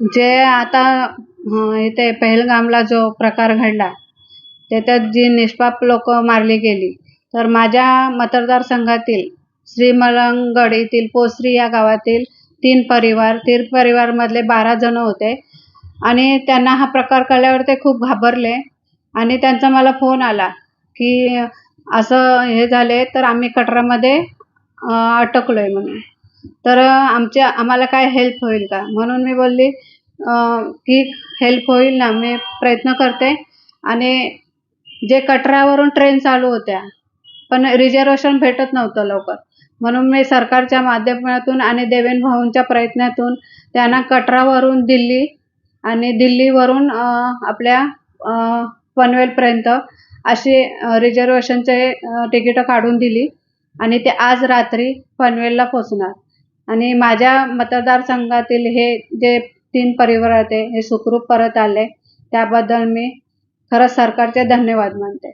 जे आता इथे पहलगामला जो प्रकार घडला त्याच्यात जी निष्पाप लोक मारली गेली तर माझ्या मतदारसंघातील श्रीमलंगड येथील पोसरी या गावातील तीन परिवार तीन परिवारमधले बारा जण होते. आणि त्यांना हा प्रकार कळल्यावर ते खूप घाबरले. आणि त्यांचा मला फोन आला की असं हे झाले तर आम्ही कटरामध्ये अटकलो आहे म्हणून. तर आमच्या आम्हाला काय हेल्प होईल का? म्हणून मी बोलली की हेल्प होईल ना मी प्रयत्न करते. आणि जे कटरावरून ट्रेन चालू होत्या पण रिझर्वेशन भेटत नव्हतं लवकर. म्हणून मी सरकारच्या माध्यमातून आणि देवेन भाऊंच्या प्रयत्नातून त्यांना कटरावरून दिल्ली आणि दिल्लीवरून आपल्या पनवेलपर्यंत अशी रिझर्वेशनचे तिकीटं काढून दिली. आणि ते आज रात्री पनवेलला पोचणार आणि माझ्या मतदारसंघातील हे जे तीन परिवार होते हे सुखरूप परत आले त्याबद्दल मी खरंच सरकारचे धन्यवाद मानते.